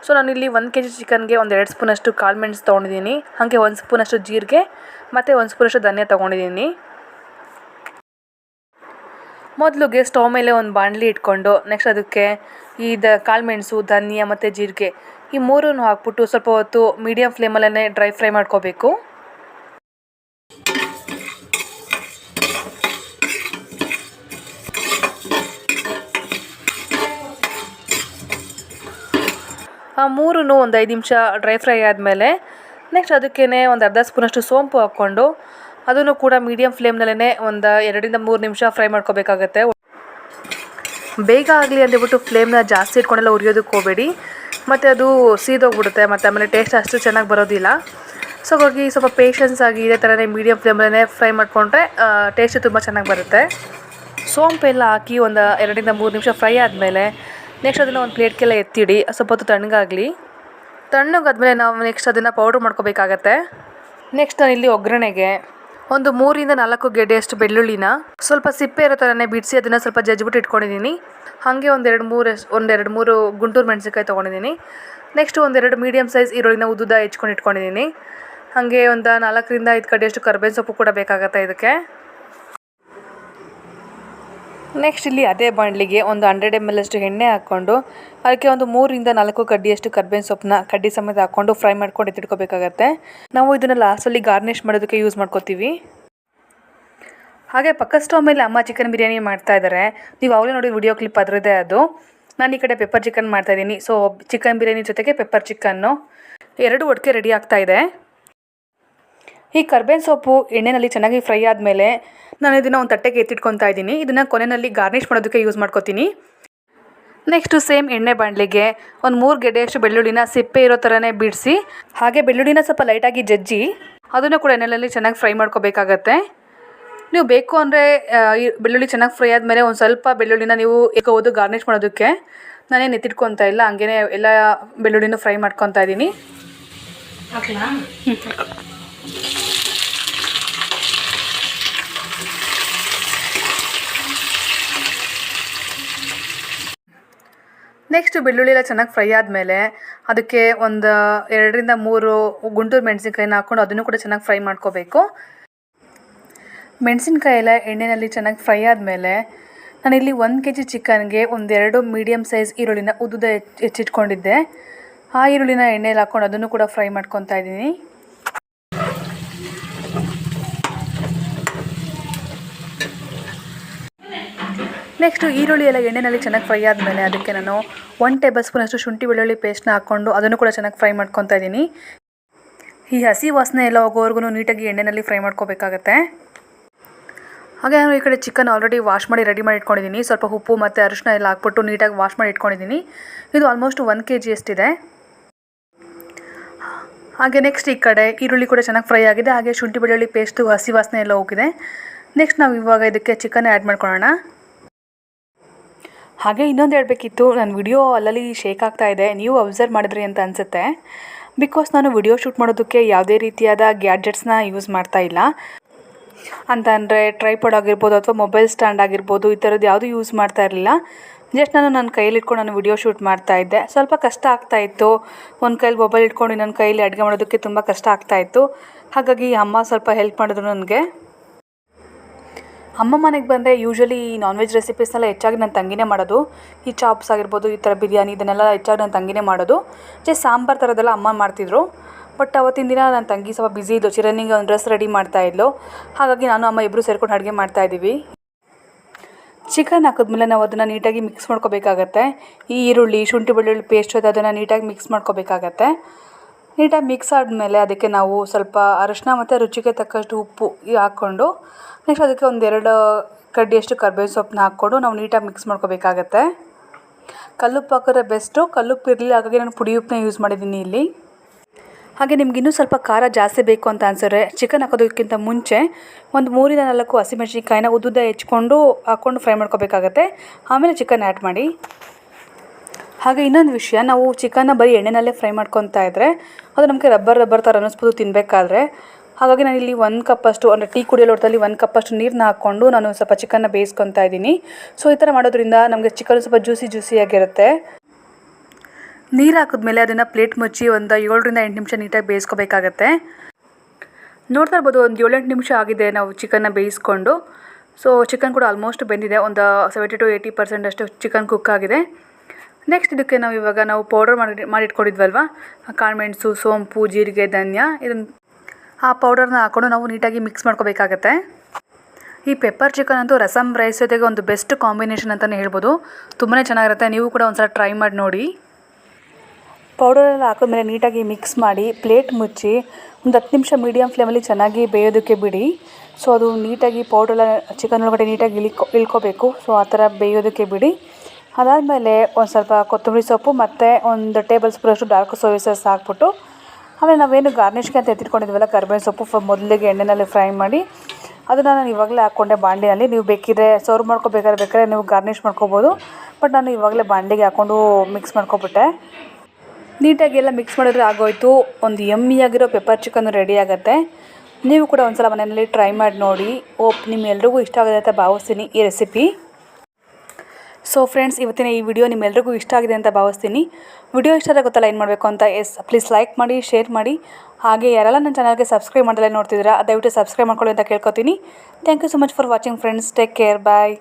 ಸೊ ನಾನಿಲ್ಲಿ ಒಂದು ಕೆ ಜಿ ಚಿಕನ್ಗೆ ಒಂದು ಎರಡು ಸ್ಪೂನಷ್ಟು ಕಾಳು ಮೆಣಸು ತೊಗೊಂಡಿದ್ದೀನಿ. ಹಾಗೆ ಒಂದು ಸ್ಪೂನಷ್ಟು ಜೀರಿಗೆ, ಮತ್ತು ಒಂದು ಸ್ಪೂನಷ್ಟು ಧನಿಯಾ ತೊಗೊಂಡಿದ್ದೀನಿ. ಮೊದಲಿಗೆ ಸ್ಟವ್ ಮೇಲೆ ಒಂದು ಬಾಣಲಿ ಇಟ್ಕೊಂಡು ನೆಕ್ಸ್ಟ್ ಅದಕ್ಕೆ ಈ ದ ಕಾಳುಮೆಣಸು ಧನಿಯಾ ಮತ್ತು ಜೀರಿಗೆ ಈ ಮೂರನ್ನು ಹಾಕ್ಬಿಟ್ಟು ಸ್ವಲ್ಪ ಹೊತ್ತು ಮೀಡಿಯಮ್ ಫ್ಲೇಮಲ್ಲೇ ಡ್ರೈ ಫ್ರೈ ಮಾಡ್ಕೋಬೇಕು. ಆ ಮೂರೂ ಒಂದು ಐದು ನಿಮಿಷ ಡ್ರೈ ಫ್ರೈ ಆದಮೇಲೆ ನೆಕ್ಸ್ಟ್ ಅದಕ್ಕೇ ಒಂದು ಅರ್ಧ ಸ್ಪೂನಷ್ಟು ಸೋಂಪು ಹಾಕ್ಕೊಂಡು ಅದನ್ನು ಕೂಡ ಮೀಡಿಯಮ್ ಫ್ಲೇಮ್ನಲ್ಲೇ ಒಂದು ಎರಡರಿಂದ ಮೂರು ನಿಮಿಷ ಫ್ರೈ ಮಾಡ್ಕೋಬೇಕಾಗತ್ತೆ. ಬೇಗ ಆಗಲಿ ಅಂದ್ಬಿಟ್ಟು ಫ್ಲೇಮ್ನ ಜಾಸ್ತಿ ಇಟ್ಕೊಂಡೆಲ್ಲ ಉರಿಯೋದಕ್ಕೆ ಹೋಗಬೇಡಿ. ಮತ್ತು ಅದು ಸೀದೋಗ್ಬಿಡುತ್ತೆ, ಮತ್ತು ಆಮೇಲೆ ಟೇಸ್ಟ್ ಅಷ್ಟು ಚೆನ್ನಾಗಿ ಬರೋದಿಲ್ಲ. ಸೊ ಹಾಗಾಗಿ ಸ್ವಲ್ಪ ಪೇಷನ್ಸ್ ಆಗಿ ಇದೇ ಥರನೇ ಮೀಡಿಯಮ್ ಫ್ಲೇಮಲ್ಲೇ ಫ್ರೈ ಮಾಡಿಕೊಂಡ್ರೆ ಟೇಸ್ಟ್ ತುಂಬ ಚೆನ್ನಾಗಿ ಬರುತ್ತೆ. ಸೋಂಪೆಲ್ಲ ಹಾಕಿ ಒಂದು ಎರಡರಿಂದ ಮೂರು ನಿಮಿಷ ಫ್ರೈ ಆದಮೇಲೆ ನೆಕ್ಸ್ಟ್ ಅದನ್ನು ಒಂದು ಪ್ಲೇಟ್ಗೆಲ್ಲ ಎತ್ತಿಡಿ, ಸ್ವಲ್ಪ ಹೊತ್ತು ತಣ್ಣಗಾಗಲಿ. ತಣ್ಣಗಾದ್ಮೇಲೆ ನಾವು ನೆಕ್ಸ್ಟ್ ಅದನ್ನು ಪೌಡ್ರ್ ಮಾಡ್ಕೋಬೇಕಾಗತ್ತೆ. ನೆಕ್ಸ್ಟ್ ನಾನು ಇಲ್ಲಿ ಒಗ್ಗರಣೆಗೆ ಒಂದು ಮೂರಿಂದ ನಾಲ್ಕು ಗೆಡ್ಡೆಯಷ್ಟು ಬೆಳ್ಳುಳ್ಳಿನ ಸ್ವಲ್ಪ ಸಿಪ್ಪೆ ಇರೋ ಥರನೇ ಬಿಡಿಸಿ ಅದನ್ನು ಸ್ವಲ್ಪ ಜಜ್ಬಿಟ್ಟು ಇಟ್ಕೊಂಡಿದ್ದೀನಿ. ಹಾಗೆ ಒಂದೆರಡು ಮೂರು ಒಂದೆರಡು ಮೂರು ಗುಂಟೂರು ಮೆಣಸಿನ್ಕಾಯಿ ತೊಗೊಂಡಿದ್ದೀನಿ. ನೆಕ್ಸ್ಟ್ ಒಂದೆರಡು ಮೀಡಿಯಮ್ ಸೈಜ್ ಈರುಳ್ಳಿನ ಉದ್ದುದ ಹೆಚ್ಕೊಂಡು ಇಟ್ಕೊಂಡಿದ್ದೀನಿ. ಹಾಗೆ ಒಂದು ನಾಲ್ಕರಿಂದ ಐದು ಕಡೆಯಷ್ಟು ಕರ್ಬೇವಿನ ಸೊಪ್ಪು ಕೂಡ ಬೇಕಾಗತ್ತೆ ಇದಕ್ಕೆ. ನೆಕ್ಸ್ಟ್ ಇಲ್ಲಿ ಅದೇ ಬಾಣಲಿಗೆ ಒಂದು ಹಂಡ್ರೆಡ್ ಎಂ ಎಲ್ ಅಷ್ಟು ಎಣ್ಣೆ ಹಾಕ್ಕೊಂಡು, ಅದಕ್ಕೆ ಒಂದು ಮೂರಿಂದ ನಾಲ್ಕು ಕಡ್ಡಿಯಷ್ಟು ಕರ್ಬೇವಿನ ಸೊಪ್ಪನ್ನ ಕಡ್ಡಿ ಸಮೇತ ಹಾಕ್ಕೊಂಡು ಫ್ರೈ ಮಾಡ್ಕೊಂಡು ಎತ್ತಿಟ್ಕೋಬೇಕಾಗತ್ತೆ. ನಾವು ಇದನ್ನು ಲಾಸ್ಟಲ್ಲಿ ಗಾರ್ನಿಷ್ ಮಾಡೋದಕ್ಕೆ ಯೂಸ್ ಮಾಡ್ಕೋತೀವಿ. ಹಾಗೆ ಪಕ್ಕ ಸ್ಟವ್ ಮೇಲೆ ಅಮ್ಮ ಚಿಕನ್ ಬಿರಿಯಾನಿ ಮಾಡ್ತಾ ಇದ್ದಾರೆ ನೀವು ಅವಳೇ ನೋಡಿ ವಿಡಿಯೋ ಕ್ಲಿಪ್ ಅದರದೇ ಅದು. ನಾನು ಈ ಕಡೆ ಪೆಪ್ಪರ್ ಚಿಕನ್ ಮಾಡ್ತಾ ಇದ್ದೀನಿ. ಸೊ ಚಿಕನ್ ಬಿರಿಯಾನಿ ಜೊತೆಗೆ ಪೆಪ್ಪರ್ ಚಿಕನ್ನು ಎರಡು ಒಟ್ಟಿಗೆ ರೆಡಿ ಆಗ್ತಾ ಇದೆ. ಈ ಕರ್ಬೇವಿನ ಸೊಪ್ಪು ಎಣ್ಣೆಯಲ್ಲಿ ಚೆನ್ನಾಗಿ ಫ್ರೈ ಆದಮೇಲೆ ನಾನು ಇದನ್ನು ಒಂದು ತಟ್ಟೆಗೆ ಎತ್ತಿಟ್ಕೊತಾ ಇದ್ದೀನಿ. ಇದನ್ನು ಕೊನೆಯಲ್ಲಿ ಗಾರ್ನಿಷ್ ಮಾಡೋದಕ್ಕೆ ಯೂಸ್ ಮಾಡ್ಕೊತೀನಿ. ನೆಕ್ಸ್ಟು ಸೇಮ್ ಎಣ್ಣೆ ಬಾಣಲಿಗೆ ಒಂದು ಮೂರು ಗೆಡ್ಡೆಯಷ್ಟು ಬೆಳ್ಳುಳ್ಳಿನ ಸಿಪ್ಪೆ ಇರೋ ಥರನೇ ಬಿಡಿಸಿ ಹಾಗೆ ಬೆಳ್ಳುಳ್ಳಿನ ಸ್ವಲ್ಪ ಲೈಟಾಗಿ ಜಜ್ಜಿ ಅದನ್ನು ಕೂಡ ಎಣ್ಣೆಯಲ್ಲಿ ಚೆನ್ನಾಗಿ ಫ್ರೈ ಮಾಡ್ಕೋಬೇಕಾಗತ್ತೆ. ನೀವು ಬೇಕು ಅಂದರೆ ಬೆಳ್ಳುಳ್ಳಿ ಚೆನ್ನಾಗಿ ಫ್ರೈ ಆದಮೇಲೆ ಒಂದು ಸ್ವಲ್ಪ ಬೆಳ್ಳುಳ್ಳಿನ ನೀವು ಇಕ್ಕೋಬೋದು ಗಾರ್ನಿಷ್ ಮಾಡೋದಕ್ಕೆ. ನಾನೇನು ಎತ್ತಿಟ್ಕೊತಾ ಇಲ್ಲ ಹಂಗೇ ಎಲ್ಲ ಬೆಳ್ಳುಳ್ಳಿನೂ ಫ್ರೈ ಮಾಡ್ಕೊತಾ ಇದ್ದೀನಿ. ನೆಕ್ಸ್ಟ್ ಬೆಳ್ಳುಳ್ಳಿ ಎಲ್ಲ ಚೆನ್ನಾಗಿ ಫ್ರೈ ಆದಮೇಲೆ ಅದಕ್ಕೆ ಒಂದು ಎರಡರಿಂದ ಮೂರು ಗುಂಟೂರು ಮೆಣಸಿನ್ಕಾಯಿನ ಹಾಕ್ಕೊಂಡು ಅದನ್ನು ಕೂಡ ಚೆನ್ನಾಗಿ ಫ್ರೈ ಮಾಡ್ಕೋಬೇಕು. ಮೆಣಸಿನ್ಕಾಯಿ ಎಲ್ಲ ಎಣ್ಣೆಯಲ್ಲಿ ಚೆನ್ನಾಗಿ ಫ್ರೈ ಆದಮೇಲೆ ನಾನಿಲ್ಲಿ ಒಂದು ಕೆ ಜಿ ಚಿಕನ್ಗೆ ಒಂದೆರಡು ಮೀಡಿಯಮ್ ಸೈಜ್ ಈರುಳ್ಳಿನ ಉದ್ದುದ ಹೆಚ್ಚ್, ಹೆಚ್ಚಿಟ್ಕೊಂಡಿದ್ದೆ. ಆ ಈರುಳ್ಳಿನ ಎಣ್ಣೆಯಲ್ಲಿ ಹಾಕ್ಕೊಂಡು ಅದನ್ನು ಕೂಡ ಫ್ರೈ ಮಾಡ್ಕೊತಾ ಇದ್ದೀನಿ. ನೆಕ್ಸ್ಟು ಈರುಳ್ಳಿ ಎಲ್ಲ ಎಣ್ಣೆಯಲ್ಲಿ ಚೆನ್ನಾಗಿ ಫ್ರೈ ಆದಮೇಲೆ ಅದಕ್ಕೆ ನಾನು ಒನ್ ಟೇಬಲ್ ಸ್ಪೂನಷ್ಟು ಶುಂಠಿ ಬೆಳ್ಳುಳ್ಳಿ ಪೇಸ್ಟ್ನ ಹಾಕ್ಕೊಂಡು ಅದನ್ನು ಕೂಡ ಚೆನ್ನಾಗಿ ಫ್ರೈ ಮಾಡ್ಕೊತಾ ಇದ್ದೀನಿ. ಈ ಹಸಿ ವಾಸನೆ ಎಲ್ಲ ಹೋಗೋವರೆಗೂ ನೀಟಾಗಿ ಎಣ್ಣೆಯಲ್ಲಿ ಫ್ರೈ ಮಾಡ್ಕೋಬೇಕಾಗತ್ತೆ. ಹಾಗೆ ನಾನು ಈ ಕಡೆ ಚಿಕನ್ ಆಲ್ರೆಡಿ ವಾಶ್ ಮಾಡಿ ರೆಡಿ ಮಾಡಿ ಇಟ್ಕೊಂಡಿದ್ದೀನಿ. ಸ್ವಲ್ಪ ಉಪ್ಪು ಮತ್ತು ಅರಿಶಿನ ಎಲ್ಲ ಹಾಕ್ಬಿಟ್ಟು ನೀಟಾಗಿ ವಾಶ್ ಮಾಡಿ ಇಟ್ಕೊಂಡಿದ್ದೀನಿ. ಇದು ಆಲ್ಮೋಸ್ಟ್ ಒನ್ ಕೆ ಜಿ ಅಷ್ಟಿದೆ ಹಾಗೆ ನೆಕ್ಸ್ಟ್ ಈ ಕಡೆ ಈರುಳ್ಳಿ ಕೂಡ ಚೆನ್ನಾಗಿ ಫ್ರೈ ಆಗಿದೆ. ಹಾಗೆ ಶುಂಠಿ ಬೆಳ್ಳುಳ್ಳಿ ಪೇಸ್ಟು ಹಸಿ ವಾಸನೆ ಎಲ್ಲ ಹೋಗಿದೆ. ನೆಕ್ಸ್ಟ್ ನಾವು ಇವಾಗ ಇದಕ್ಕೆ ಚಿಕನ್ ಆ್ಯಡ್ ಮಾಡ್ಕೊಳ್ಳೋಣ ಹಾಗೆ ಇನ್ನೊಂದು ಹೇಳಬೇಕಿತ್ತು ನನ್ನ ವಿಡಿಯೋ ಅಲ್ಲಲ್ಲಿ ಶೇಕ್ ಆಗ್ತಾ ಇದೆ, ನೀವು ಅಬ್ಸರ್ವ್ ಮಾಡಿದ್ರಿ ಅಂತ ಅನಿಸುತ್ತೆ. ಬಿಕಾಸ್ ನಾನು ವಿಡಿಯೋ ಶೂಟ್ ಮಾಡೋದಕ್ಕೆ ಯಾವುದೇ ರೀತಿಯಾದ ಗ್ಯಾಡ್ಜೆಟ್ಸ್ನ ಯೂಸ್ ಮಾಡ್ತಾ ಇಲ್ಲ. ಅಂತ ಅಂದರೆ ಟ್ರೈಪಾಡ್ ಆಗಿರ್ಬೋದು ಅಥವಾ ಮೊಬೈಲ್ ಸ್ಟ್ಯಾಂಡ್ ಆಗಿರ್ಬೋದು, ಈ ಥರದ್ದು ಯಾವುದೂ ಯೂಸ್ ಮಾಡ್ತಾ ಇರಲಿಲ್ಲ. ಜಸ್ಟ್ ನಾನು ನನ್ನ ಕೈಯಲ್ಲಿ ಇಟ್ಕೊಂಡು ನಾನು ವಿಡಿಯೋ ಶೂಟ್ ಮಾಡ್ತಾ ಇದ್ದೆ. ಸ್ವಲ್ಪ ಕಷ್ಟ ಆಗ್ತಾ ಇತ್ತು. ಒಂದು ಕೈಲಿ ಮೊಬೈಲ್ ಇಟ್ಕೊಂಡು ನನ್ನ ಕೈಯಲ್ಲಿ ಅಡುಗೆ ಮಾಡೋದಕ್ಕೆ ತುಂಬ ಕಷ್ಟ ಆಗ್ತಾ ಇತ್ತು. ಹಾಗಾಗಿ ಅಮ್ಮ ಸ್ವಲ್ಪ ಹೆಲ್ಪ್ ಮಾಡಿದ್ರು ನನಗೆ. ಅಮ್ಮ ಮನೆಗೆ ಬಂದರೆ ಯೂಶ್ವಲಿ ಈ ನಾನ್ ವೆಜ್ ರೆಸಿಪೀಸ್ನೆಲ್ಲ ಹೆಚ್ಚಾಗಿ ನನ್ನ ತಂಗಿನೇ ಮಾಡೋದು. ಈ ಚಾಪ್ಸ್ ಆಗಿರ್ಬೋದು, ಈ ಥರ ಬಿರಿಯಾನಿ ಇದನ್ನೆಲ್ಲ ಹೆಚ್ಚಾಗಿ ನನ್ನ ತಂಗಿನೇ ಮಾಡೋದು. ಜಸ್ಟ್ ಸಾಂಬಾರು ಥರದ್ದೆಲ್ಲ ಅಮ್ಮ ಮಾಡ್ತಿದ್ರು. ಬಟ್ ಅವತ್ತಿನ ದಿನ ನನ್ನ ತಂಗಿ ಸ್ವಲ್ಪ ಬ್ಯುಸಿ ಇದ್ದು ಚಿರನಿಗೆ ಒಂದು ಡ್ರೆಸ್ ರೆಡಿ ಮಾಡ್ತಾ ಇದ್ಲು. ಹಾಗಾಗಿ ನಾನು, ಅಮ್ಮ ಇಬ್ಬರು ಸೇರ್ಕೊಂಡು ಅಡುಗೆ ಮಾಡ್ತಾ ಇದ್ದೀವಿ ಚಿಕನ್ ಹಾಕಿದ್ಮೇಲೆ ನಾವು ಅದನ್ನು ನೀಟಾಗಿ ಮಿಕ್ಸ್ ಮಾಡ್ಕೋಬೇಕಾಗತ್ತೆ. ಈ ಈರುಳ್ಳಿ, ಶುಂಠಿ ಬೆಳ್ಳುಳ್ಳಿ ಪೇಸ್ಟ್ ಅದು ಅದನ್ನು ನೀಟಾಗಿ ಮಿಕ್ಸ್ ಮಾಡ್ಕೋಬೇಕಾಗತ್ತೆ. ನೀಟಾಗಿ ಮಿಕ್ಸ್ ಆದಮೇಲೆ ಅದಕ್ಕೆ ನಾವು ಸ್ವಲ್ಪ ಅರಿಶಿನ ಮತ್ತು ರುಚಿಗೆ ತಕ್ಕಷ್ಟು ಉಪ್ಪು ಹಾಕ್ಕೊಂಡು ನೆಕ್ಸ್ಟ್ ಅದಕ್ಕೆ ಒಂದೆರಡು ಕಡ್ಡಿಯಷ್ಟು ಕರ್ಬೇವಿನ ಸೊಪ್ಪನ್ನ ಹಾಕ್ಕೊಂಡು ನಾವು ನೀಟಾಗಿ ಮಿಕ್ಸ್ ಮಾಡ್ಕೋಬೇಕಾಗತ್ತೆ. ಕಲ್ಲುಪ್ಪು ಹಾಕಿದ್ರೆ ಬೆಸ್ಟು ಕಲ್ಲುಪ್ಪು ಇರಲಿ ಹಾಗಾಗಿ ನಾನು ಪುಡಿ ಉಪ್ಪನ್ನ ಯೂಸ್ ಮಾಡಿದ್ದೀನಿ ಇಲ್ಲಿ. ಹಾಗೆ ನಿಮ್ಗೆ ಇನ್ನೂ ಸ್ವಲ್ಪ ಖಾರ ಜಾಸ್ತಿ ಬೇಕು ಅಂತ ಅನ್ಸಿದ್ರೆ ಚಿಕನ್ ಹಾಕೋದಕ್ಕಿಂತ ಮುಂಚೆ ಒಂದು ಮೂರಿಂದ ನಾಲ್ಕು ಹಸಿಮೆಣ್ಸಿನ್ಕಾಯಿನ ಉದ್ದುದ್ದ ಹೆಚ್ಕೊಂಡು ಹಾಕ್ಕೊಂಡು ಫ್ರೈ ಮಾಡ್ಕೋಬೇಕಾಗತ್ತೆ. ಆಮೇಲೆ ಚಿಕನ್ ಆ್ಯಡ್ ಮಾಡಿ. ಹಾಗೆ ಇನ್ನೊಂದು ವಿಷಯ, ನಾವು ಚಿಕನ್ನ ಬರೀ ಎಣ್ಣೆನಲ್ಲೇ ಫ್ರೈ ಮಾಡ್ಕೊತಾ ಇದ್ದರೆ ಅದು ನಮಗೆ ರಬ್ಬರ್ ರಬ್ಬರ್ ಥರ ಅನ್ನಿಸ್ಬೋದು ತಿನ್ನಬೇಕಾದ್ರೆ ಹಾಗಾಗಿ ನಾನು ಇಲ್ಲಿ ಒಂದು ಕಪ್ಪಷ್ಟು, ಅಂದರೆ ಟೀ ಕುಡಿಯೋ ಲೋಟದಲ್ಲಿ ಒಂದು ಕಪ್ಪಷ್ಟು ನೀರನ್ನ ಹಾಕ್ಕೊಂಡು ನಾನು ಸ್ವಲ್ಪ ಚಿಕನ್ನ ಬೇಯಿಸ್ಕೊತಾ ಇದ್ದೀನಿ. ಸೊ ಈ ಥರ ಮಾಡೋದ್ರಿಂದ ನಮಗೆ ಚಿಕನ್ ಸ್ವಲ್ಪ ಜ್ಯೂಸಿ ಜ್ಯೂಸಿಯಾಗಿರುತ್ತೆ ನೀರು ಹಾಕಿದ್ಮೇಲೆ ಅದನ್ನು ಪ್ಲೇಟ್ ಮುಚ್ಚಿ ಒಂದು ಏಳರಿಂದ ಎಂಟು ನಿಮಿಷ ನೀಟಾಗಿ ಬೇಯಿಸ್ಕೋಬೇಕಾಗತ್ತೆ. ನೋಡ್ತಾ ಇರ್ಬೋದು, ಒಂದು ಏಳೆಂಟು ನಿಮಿಷ ಆಗಿದೆ ನಾವು ಚಿಕನ್ನ ಬೇಯಿಸ್ಕೊಂಡು. ಸೊ ಚಿಕನ್ ಕೂಡ ಆಲ್ಮೋಸ್ಟ್ ಬೆಂದಿದೆ, ಒಂದು ಸೆವೆಂಟಿ ಟು ಏಯ್ಟಿ ಪರ್ಸೆಂಟ್ ಅಷ್ಟು ಚಿಕನ್ ಕುಕ್ ಆಗಿದೆ. ನೆಕ್ಸ್ಟ್ ಇದಕ್ಕೆ ನಾವು ಇವಾಗ ನಾವು ಪೌಡರ್ ಮಾಡಿ ಮಾಡಿಟ್ಕೊಂಡಿದ್ವಲ್ವ? ಕಾಳುಮೆಣಸು ಸೋಂಪು, ಜೀರಿಗೆ, ಧನ್ಯ ಇದನ್ನು ಆ ಪೌಡರ್ನ ಹಾಕ್ಕೊಂಡು ನಾವು ನೀಟಾಗಿ ಮಿಕ್ಸ್ ಮಾಡ್ಕೋಬೇಕಾಗತ್ತೆ. ಈ ಪೆಪ್ಪರ್ ಚಿಕನ್ ಅಂತೂ ರಸಮ್ ರೈಸ್ ಜೊತೆಗೆ ಒಂದು ಬೆಸ್ಟ್ ಕಾಂಬಿನೇಷನ್ ಅಂತಲೇ ಹೇಳ್ಬೋದು. ತುಂಬಾ ಚೆನ್ನಾಗಿರುತ್ತೆ. ನೀವು ಕೂಡ ಒಂದ್ಸಲ ಟ್ರೈ ಮಾಡಿ ನೋಡಿ. ಪೌಡರೆಲ್ಲ ಹಾಕಿದ್ಮೇಲೆ ನೀಟಾಗಿ ಮಿಕ್ಸ್ ಮಾಡಿ ಪ್ಲೇಟ್ ಮುಚ್ಚಿ, ಒಂದು ಹತ್ತು ನಿಮಿಷ ಮೀಡಿಯಮ್ ಫ್ಲೇಮಲ್ಲಿ ಚೆನ್ನಾಗಿ ಬೇಯೋದಕ್ಕೆ ಬಿಡಿ. ಸೊ ಅದು ನೀಟಾಗಿ ಪೌಡರೆಲ್ಲ ಚಿಕನ್ ಒಳಗಡೆ ನೀಟಾಗಿ ಇಳಿಕೊ ಇಳ್ಕೋಬೇಕು. ಸೊ ಆ ಥರ ಬೇಯೋದಕ್ಕೆ ಬಿಡಿ. ಅದಾದಮೇಲೆ ಒಂದು ಸ್ವಲ್ಪ ಕೊತ್ತಂಬರಿ ಸೊಪ್ಪು ಮತ್ತು ಒಂದು ಟೇಬಲ್ ಸ್ಪೂನಷ್ಟು ಡಾರ್ಕ್ ಸೋಯಾ ಸಾಸ್ ಹಾಕ್ಬಿಟ್ಟು, ಆಮೇಲೆ ನಾವೇನು ಗಾರ್ನಿಷ್ಗೆ ಅಂತ ಎತ್ತಿಟ್ಕೊಂಡಿದ್ವಲ್ಲ ಕರಿಬೇವು ಸೊಪ್ಪು ಫ ಮೊದಲಿಗೆ ಎಣ್ಣೆಯಲ್ಲಿ ಫ್ರೈ ಮಾಡಿ, ಅದನ್ನು ನಾನು ಇವಾಗಲೇ ಹಾಕ್ಕೊಂಡೆ ಬಾಣಲಿಯಲ್ಲಿ ನೀವು ಬೇಕಿದ್ರೆ ಸರ್ವ್ ಮಾಡ್ಕೋಬೇಕಾದ್ರೆ ಬೇಕಾದ್ರೆ ನೀವು ಗಾರ್ನಿಷ್ ಮಾಡ್ಕೋಬೋದು ಬಟ್ ನಾನು ಇವಾಗಲೇ ಬಾಂಡಿಗೆ ಹಾಕ್ಕೊಂಡು ಮಿಕ್ಸ್ ಮಾಡ್ಕೊಬಿಟ್ಟೆ. ನೀಟಾಗಿ ಎಲ್ಲ ಮಿಕ್ಸ್ ಮಾಡಿದ್ರೆ ಆಗೋಯ್ತು. ಒಂದು ಯಮ್ಮಿಯಾಗಿರೋ ಪೆಪ್ಪರ್ ಚಿಕನ್ ರೆಡಿ ಆಗುತ್ತೆ. ನೀವು ಕೂಡ ಒಂದ್ಸಲ ಮನೆಯಲ್ಲಿ ಟ್ರೈ ಮಾಡಿ ನೋಡಿ. ಓಪ್ ನಿಮ್ಮೆಲ್ರಿಗೂ ಇಷ್ಟ ಆಗುತ್ತೆ ಅಂತ ಭಾವಿಸ್ತೀನಿ ಈ ರೆಸಿಪಿ ಸೊ ಫ್ರೆಂಡ್ಸ್ ಇವತ್ತಿನ ಈ ವಿಡಿಯೋ ನಿಮ್ಮೆಲ್ರಿಗೂ ಇಷ್ಟ ಆಗಿದೆ ಅಂತ ಭಾವಿಸ್ತೀನಿ. ವಿಡಿಯೋ ಇಷ್ಟ ಆದರೆ ಗೊತ್ತಲ್ಲ ಏನು ಮಾಡಬೇಕು ಅಂತ? ಎಸ್ ಪ್ಲೀಸ್ ಲೈಕ್ ಮಾಡಿ ಶೇರ್ ಮಾಡಿ. ಹಾಗೆ ಯಾರೆಲ್ಲ ನನ್ನ ಚಾನಲ್ಗೆ ಸಬ್ಸ್ಕ್ರೈಬ್ ಮಾಡಲೇ ನೋಡ್ತಿದ್ದೀರಾ, ದಯವಿಟ್ಟು ಸಬ್ಸ್ಕ್ರೈಬ್ ಮಾಡ್ಕೊಳ್ಳಿ ಅಂತ ಕೇಳ್ಕೊತೀನಿ. Thank you so much for watching friends take care bye